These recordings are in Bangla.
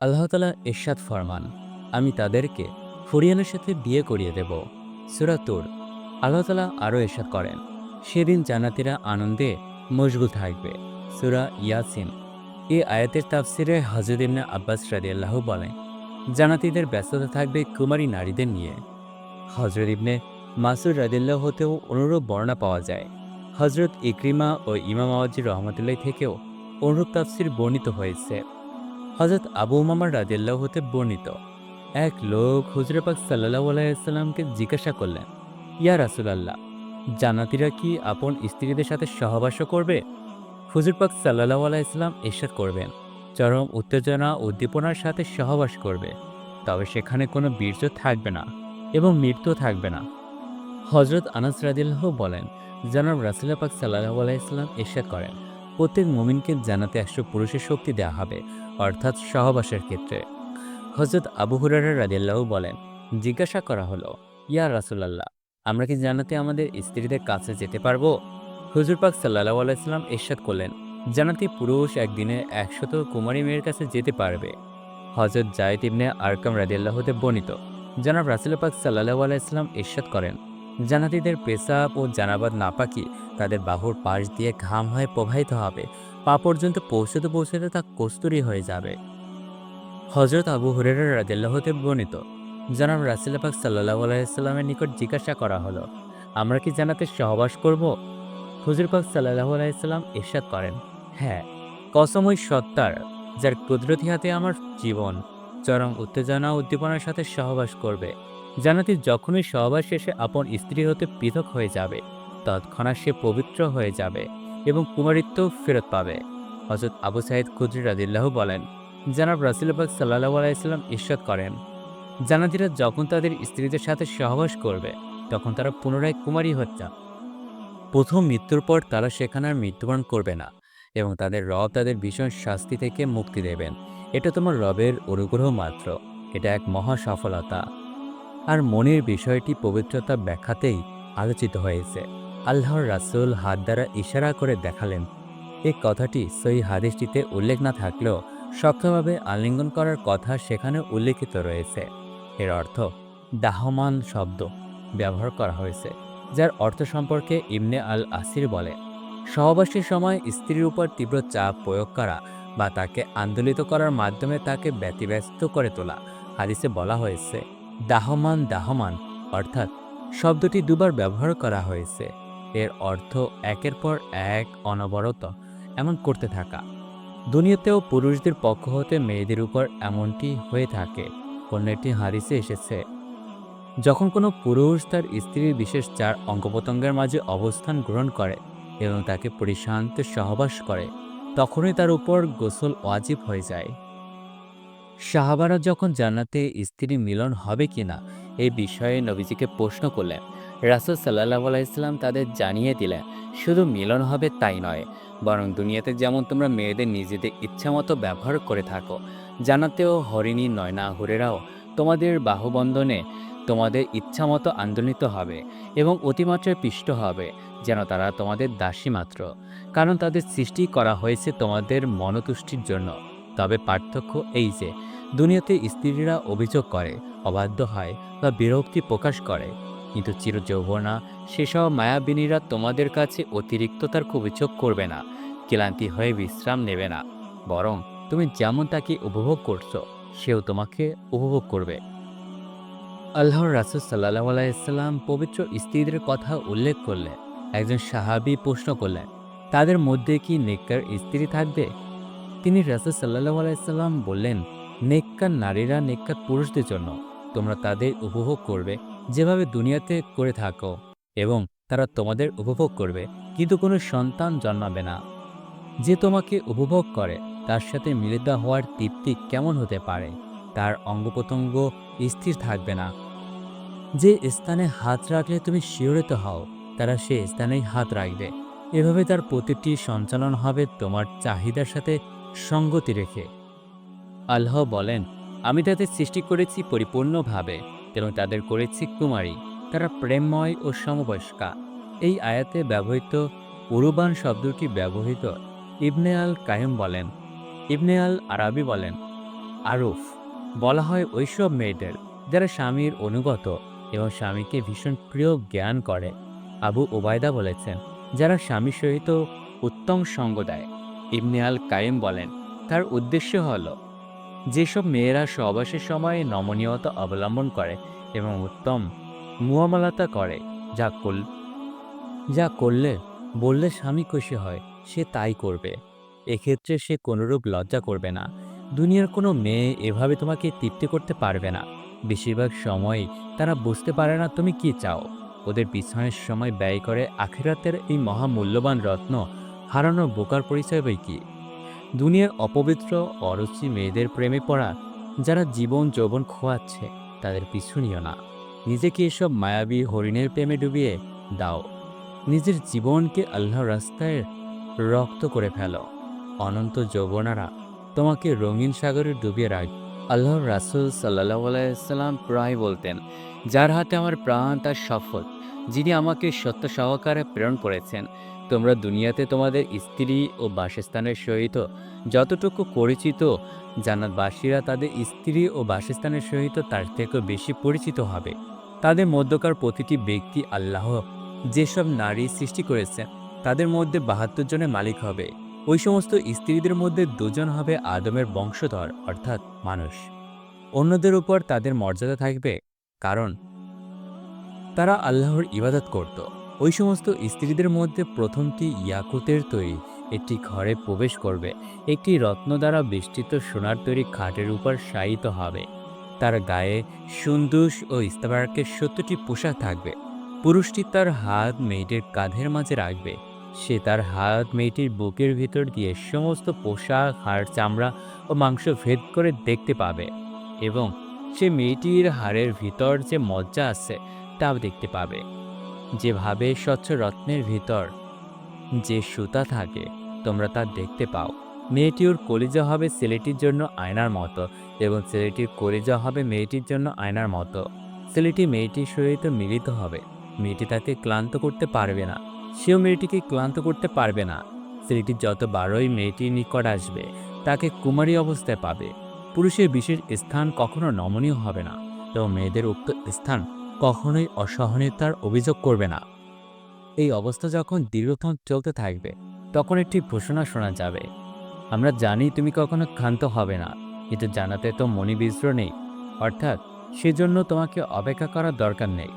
আল্লাহ তালা এরশাদ ফরমান, আমি তাদেরকে ফরিয়ানের সাথে বিয়ে করিয়ে দেব। সুরা তুর আল্লাহতালা আরও এরশাদ করেন, সেদিন জান্নাতিরা আনন্দে মশগুল থাকবে। সুরা ইয়াসিন, এই আয়াতের তাফসিরে হজরত ইবনে আব্বাস রাদিয়াল্লাহ বলেন জানাতিদের ব্যস্ততা থাকবে কুমারী নারীদের নিয়ে। হজরত ইবনে মাসুর রাদিল্লাহ হতেও অনুরূপ বর্ণনা পাওয়া যায়। হজরত ইকরিমা ও ইমাম আওয়াজি রহমতুল্লাহ থেকেও অনুরূপ তাফসির বর্ণিত হয়েছে। হজরত আবু উমামার রাদিল্লাহ হতে বর্ণিত। এক লোক হুজরে পাক সাল্লাহ আলাইসাল্লামকে জিজ্ঞাসা করলেন, ইয়া রাসুলাল্লাহ, জান্নাতিরা কি আপন স্ত্রীদের সাথে সহবাসও করবে? হুজুর পাক সাল্লাহ আলাইসাল্লাম এরশাদ করবেন, চরম উত্তেজনা উদ্দীপনার সাথে সহবাস করবে। তবে সেখানে কোনো বীর্য থাকবে না এবং মৃত্যু থাকবে না। হজরত আনাস রাদিল্লাহ বলেন, জনাব রাসুল্লাহ পাক সাল্লাহ আলাইসাল্লাম এরশাদ করেন। প্রত্যেক মুমিনকে জানাতে একশো পুরুষের শক্তি দেওয়া হবে, অর্থাৎ সহবাসের ক্ষেত্রে। হজরত আবু হুরারা রাদিল্লাহ বলেন, জিজ্ঞাসা করা হলো, ইয়া রাসুলাল্লাহ, আমরা কি জানাতে আমাদের স্ত্রীদের কাছে যেতে পারব? হুজুর পাক সাল্লাহ আলাইসাল্লাম এরশাদ করলেন জানাতে পুরুষ একদিনে একশত কুমারী মেয়ের কাছে যেতে পারবে। হজরত জায়দ ইবনে আরকাম রাদিয়াল্লাহতে বর্ণিত। জনাব রাসুল পাক সাল্লাহ আলাইসলাম ইরশাদ করেন জানাতিদের পেশাব ও জানাবাদ নাপাকি তাদের বাহুর পাশ দিয়ে ঘাম হয়ে প্রবাহিত হবে। পা পর্যন্ত পৌঁছতে পৌঁছতে তা কস্তুরি হয়ে যাবে। হজরত আবু হুরেরা রাদিল্লাহতে বর্ণিত, জনাব রাসুল পাক সাল্লাহ আলাইস্লামের নিকট জিজ্ঞাসা করা হলো, আমরা কি জানাতে সহবাস করব? হুজুর পাক সাল্লাহ আলাইসাল্লাম ইরশাদ করেন হ্যাঁ কসমই সত্তার, যার কুদরতি হাতে আমার জীবন, চরম উত্তেজনা উদ্দীপনার সাথে সহবাস করবে। জানাতি যখনই সহবাস শেষে আপন স্ত্রী হতে পৃথক হয়ে যাবে, তৎক্ষণাৎ সে পবিত্র হয়ে যাবে এবং কুমারিত্ব ফেরত পাবে। হজরত আবু সাইদ খুদ্রি রাদিল্লাহ বলেন, জানাব রাসুলবাগ সাল্লাহ আলাইসাল্লাম ঈশ্বর করেন জানাতিরা যখন তাদের স্ত্রীদের সাথে সহবাস করবে, তখন তারা পুনরায় কুমারী হত্যা প্রথম মৃত্যুর পর তারা সেখানে আর মৃত্যুবরণ করবে না এবং তাদের রব তাদের ভীষণ শাস্তি থেকে মুক্তি দেবেন। এটা তোমার রবের অনুগ্রহ মাত্র। এটা এক মহা সফলতা। আর মনের বিষয়টি পবিত্রতা ব্যাখ্যাতেই আলোচিত হয়েছে। আল্লাহর রাসুল হাত দ্বারা ইশারা করে দেখালেন এই কথাটি সই হাদিসটিতে উল্লেখ না থাকলেও শক্তভাবে আলিঙ্গন করার কথা সেখানে উল্লেখিত রয়েছে। এর অর্থ দাহমান শব্দ ব্যবহার করা হয়েছে, যার অর্থ সম্পর্কে ইমনে আল আসির বলে, সহবাসের সময় স্ত্রীর উপর তীব্র চাপ প্রয়োগ করা বা তাকে আন্দোলিত করার মাধ্যমে তাকে ব্যতিব্যস্ত করে তোলা। হাদিসে বলা হয়েছে দাহমান দাহমান, অর্থাৎ শব্দটি দুবার ব্যবহার করা হয়েছে। এর অর্থ একের পর এক, অনবরত, এমন করতে থাকা। দুনিয়াতেও পুরুষদের পক্ষ হতে মেয়েদের উপর এমনটি হয়ে থাকে। অন্য একটি হাদিসে এসেছে, যখন কোনো পুরুষ তার স্ত্রীর বিশেষ চার অঙ্গপ্রত্যঙ্গের মাঝে অবস্থান গ্রহণ করে এবং তাকে পরিশান্ত সহবাস করে, তখনই তার উপর গোসল ওয়াজিব হয়ে যায়। সাহাবারা যখন জান্নাতে স্ত্রী মিলন হবে কিনা এই বিষয়ে নবীজিকে প্রশ্ন করলেন। রাসুল সাল্লাহ আলাইসলাম তাদের জানিয়ে দিলেন, শুধু মিলন হবে তাই নয়, বরং দুনিয়াতে যেমন তোমরা মেয়েদের নিজেদের ইচ্ছামতো ব্যবহার করে থাকো জানাতেও হরিণী, নয়না হুরেরাও তোমাদের বাহুবন্ধনে তোমাদের ইচ্ছামতো আন্দোলিত হবে এবং অতিমাত্রায় পিষ্ট হবে, যেন তারা তোমাদের দাসী মাত্র, কারণ তাদের সৃষ্টি করা হয়েছে তোমাদের মনতুষ্টির জন্য। তবে পার্থক্য এই যে দুনিয়াতে স্ত্রীরা অভিযোগ করে, অবাধ্য হয় বা বিরক্তি প্রকাশ করে। কিন্তু চিরযৌবনা, সেসব মায়াবিনীরা তোমাদের কাছে অতিরিক্ততার অভিযোগ করবে না, ক্লান্তি হয়ে বিশ্রাম নেবে না। বরং তুমি যেমন তাকে উপভোগ করছ, সেও তোমাকে উপভোগ করবে। আল্লাহর রাসুল সাল্লাহ আলাইসাল্লাম পবিত্র স্ত্রীদের কথা উল্লেখ করলে একজন সাহাবি প্রশ্ন করলেন, তাদের মধ্যে কি নেককার স্ত্রী থাকবে? তিনি রাসুল সাল্লাহ আলাইসাল্লাম বললেন নেককার নারীরা নেককার পুরুষদের জন্য তোমরা তাদের উপভোগ করবে যেভাবে দুনিয়াতে করে থাকো এবং তারা তোমাদের উপভোগ করবে, কিন্তু কোনো সন্তান জন্মাবে না। যে তোমাকে উপভোগ করে, তার সাথে মিলিত হওয়ার তৃপ্তি কেমন হতে পারে? তার অঙ্গপ্রত্যঙ্গ স্থির থাকবে না। যে স্থানে হাত রাখলে তুমি শিহরিত হও, তারা সে স্থানেই হাত রাখবে। এভাবে তার প্রতিটি সঞ্চালন হবে তোমার চাহিদার সাথে সঙ্গতি রেখে। আল্লাহ বলেন, আমি তাদের সৃষ্টি করেছি পরিপূর্ণভাবে এবং তাদের করেছি কুমারী। তারা প্রেমময় ও সমবয়স্কা। এই আয়াতে ব্যবহৃত উরুবান শব্দটি ব্যবহৃত ইবনে আল কায়েম বলেন। ইবনে আল আরাবি বলেন, আরুফ বলা হয় ওইসব মেয়েদের যারা স্বামীর অনুগত এবং স্বামীকে ভীষণ প্রিয় জ্ঞান করে। আবু ওবায়দা বলেছেন, যারা স্বামীর সহিত উত্তম সঙ্গ দেয়। ইবনে আল কায়েম বলেন, তার উদ্দেশ্য হল যেসব মেয়েরা সবাসের সময় নমনীয়তা অবলম্বন করে এবং উত্তম মুয়ামালাতা করে, যা করল যা করলে, বললে স্বামী খুশি হয়, সে তাই করবে। এক্ষেত্রে সে কোনোরূপ লজ্জা করবে না। দুনিয়ার কোনো মেয়ে এভাবে তোমাকে তৃপ্তি করতে পারবে না। বেশিরভাগ সময় তারা বুঝতে পারে না, তুমি কি চাও? ওদের পিছনের সময় ব্যয় করে আখিরাতের এই মহামূল্যবান রত্ন হারানোর বোকার পরিচয় বই কি? দুনিয়ার অপবিত্র, অরুচি মেয়েদের প্রেমে পড়া, যারা জীবন যৌবন খোয়াচ্ছে, তাদের পিছু নিও না। নিজেকে এসব মায়াবী হরিণের প্রেমে ডুবিয়ে দাও। নিজের জীবনকে আল্লাহর রাস্তায় রক্ত করে ফেলো। অনন্ত যৌবনারা তোমাকে রঙিন সাগরে ডুবিয়ে রাখ। আল্লাহর রাসুল সাল্লাহ আলাইসাল্লাম প্রায় বলতেন, যার হাতে আমার প্রাণ, তার সফল যিনি আমাকে সত্য সহকারে প্রেরণ করেছেন তোমরা দুনিয়াতে তোমাদের স্ত্রী ও বাসস্থানের সহিত যতটুকু পরিচিত জান্নাতবাসীরা তাদের স্ত্রী ও বাসস্থানের সহিত তার থেকেও বেশি পরিচিত হবে। তাদের মধ্যকার প্রতিটি ব্যক্তি আল্লাহ যেসব নারী সৃষ্টি করেছেন তাদের মধ্যে বাহাত্তর জনের মালিক হবে। ওই সমস্ত স্ত্রীদের মধ্যে দুজন হবে আদমের বংশধর, অর্থাৎ মানুষ। অন্যদের উপর তাদের মর্যাদা থাকবে, কারণ তারা আল্লাহর ইবাদত করত। ওই সমস্ত স্ত্রীদের মধ্যে প্রথমটি ইয়াকুতের তৈরি? একটি ঘরে প্রবেশ করবে। একটি রত্ন দ্বারা বেষ্টিত সোনার তৈরি খাটের উপর শায়িত হবে। তার গায়ে সুন্দুস ও ইস্তাবারকের সত্যটি পোশাক থাকবে। পুরুষটি তার হাত মেয়েটির কাঁধের মাঝে রাখবে। সে তার হাত মেয়েটির বুকের ভিতর দিয়ে সমস্ত পোশাক হাড় চামড়া ও মাংস ভেদ করে দেখতে পাবে এবং সে মেয়েটির হাড়ের ভিতর যে মজ্জা আছে, তাও দেখতে পাবে। যেভাবে স্বচ্ছ রত্নের ভিতর যে সুতা থাকে, তোমরা তা দেখতে পাও। মেয়েটির কলিজা হবে ছেলেটির জন্য আয়নার মতো এবং ছেলেটির কলিজা হবে মেয়েটির জন্য আয়নার মতো। ছেলেটি মেয়েটির সহিত মিলিত হবে। মেয়েটি তাকে ক্লান্ত করতে পারবে না। সেও মেয়েটিকে ক্লান্ত করতে পারবে না। ছেলেটি যত বারোই মেয়েটির নিকট আসবে, তাকে কুমারী অবস্থায় পাবে। পুরুষের বিশেষ স্থান কখনো নমনীয় হবে না এবং মেয়েদের উক্ত স্থান কখনোই অসহনীয়তার অভিযোগ করবে না। এই অবস্থা যখন দীর্ঘক্ষণ চলতে থাকবে, তখন একটি ঘোষণা শোনা যাবে। আমরা জানি তুমি কখনো ক্ষান্ত হবে না। কিন্তু জানাতে তো মনিবিজ্র নেই। অর্থাৎ সেজন্য তোমাকে অপেক্ষা করার দরকার নেই।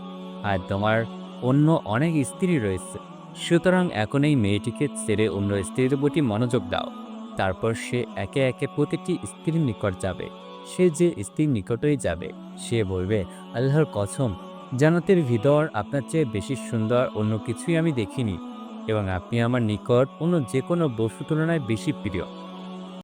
আর তোমার অন্য অনেক স্ত্রী রয়েছে। সুতরাং এখন এই মেয়েটিকে ছেড়ে অন্য স্ত্রীর প্রতি মনোযোগ দাও। তারপর সে একে একে প্রতিটি স্ত্রীর নিকট যাবে। সে যে স্ত্রীর নিকটই যাবে, সে বলবে, আল্লাহর কসম জান্নাতের ভিতর আপনার চেয়ে বেশি সুন্দর অন্য কিছুই আমি দেখিনি এবং আপনি আমার নিকট অন্য যে কোনো বস্তু তুলনায় বেশি প্রিয়।